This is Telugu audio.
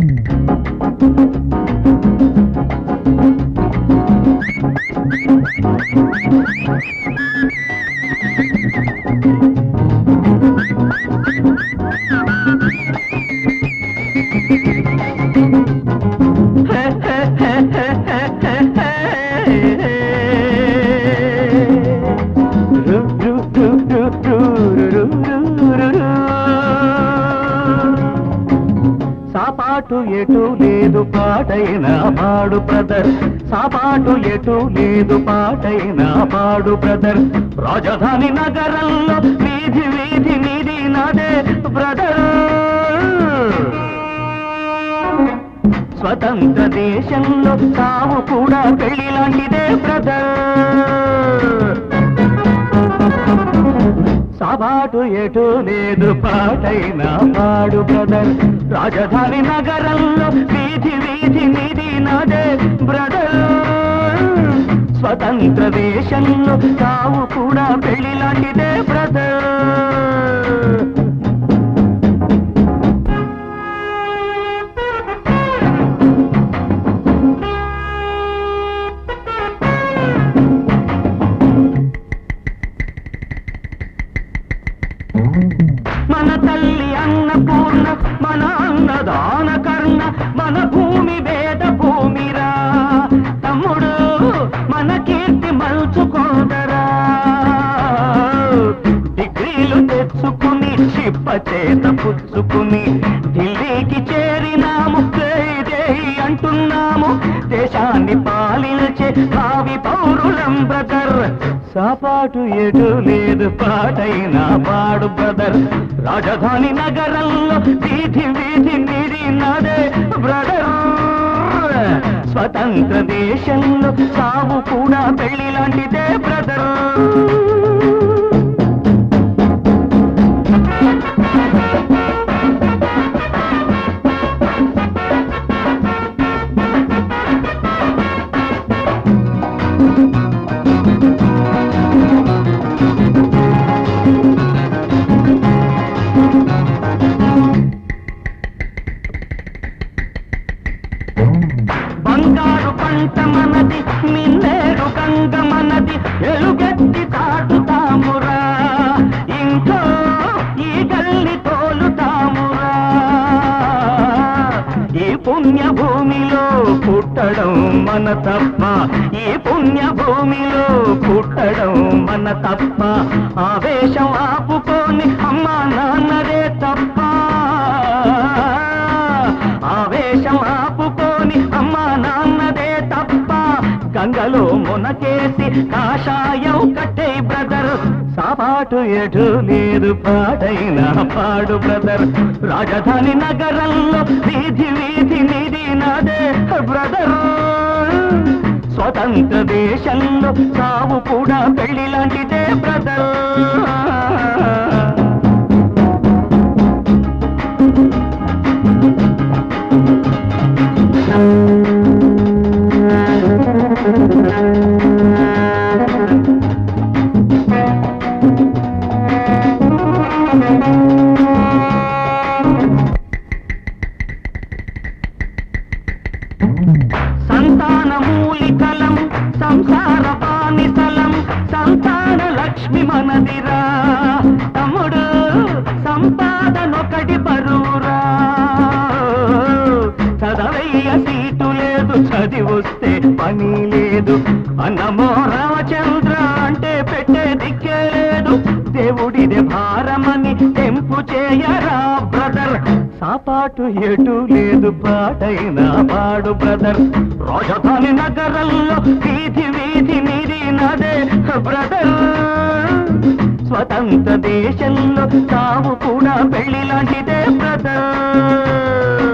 음. లేదు పాటైన పాడు బ్రదర్ సాపాటు ఎటు లేదు పాటైన పాడు బ్రదర్ రాజధాని నగరంలో వీధి వీధి నీది నాదే బ్రదర్ స్వతంత్ర దేశంలో తాము కూడా పెళ్ళి లాంటిదే బ్రదర్ సాబాటు ఎటు లేదు పాటైన పాడు బ్రదర్. రాజధాని నగరంలో వీధి వీధి నిధి నాదే బ్రదర్. స్వతంత్ర దేశంలో తావు కూడా పెళ్ళి లాంటిదే బ్రదర్. అన్నపూర్ణ మన అన్నదాన కర్ణ మన భూమి వేద భూమిరా. తమ్ముడు మన కీర్తి మలుచుకోదరా. డిగ్రీలు తెచ్చుకుని చిప్ప చేత పుచ్చుకుని ఢిల్లీకి చేరినాము. అంటున్నాము. దేశాన్ని పాలించే భావి పౌరులం బ్రదర్. సాపాటు ఎటు లేదు పాటైన పాడు బ్రదర్. రాజధాని నగరంలో వీధి వీధి నీది బ్రదర్. స్వతంత్ర దేశంలో సావు కూడా పెళ్ళి లాంటిదే బ్రదర్. బంగారు పంట మనది మిన్నేరు గంగ మనది ఎలుగెత్తి తాటుతామురా ఇంట్లో ఈ గల్లి తోలుతామురా. ఈ పుణ్య భూమిలో పుట్టడం మన తప్ప ఈ పుణ్య భూమిలో పుట్టడం మన తప్ప. ఆవేశం ఆపుకొని అమ్మా నాన్నదే తప్ప. గంగలో మునకేసి కాషాయం కట్టే బ్రదర్. సాపాటు ఎటు లేదు పాడైన పాడు బ్రదర్. రాజధాని నగరంలో వీధి వీధి నిధి నాదే బ్రదర్. స్వతంత్ర దేశంలో సావు కూడా పెళ్ళి లాంటిదే బ్రదర్. సంసార స్థలం సంతాన లక్ష్మి మనదిరా. తమ్ముడు సంపాదనొకటి బరువురా. చదవయ్య సీటు లేదు చదివొస్తే పని లేదు. అన్నమో రామచంద్ర అంటే పెట్టే దిక్కే లేదు. దేవుడిదే భారమని తెంపు చేయ పాటు ఎటు లేదు పాటైన పాడు బ్రదర్. రాజధాని నగరంలో వీధి వీధి మీది నదే బ్రదర్. స్వతంత్ర దేశంలో తాము కూడా పెళ్ళి లాంటిదే బ్రదర్.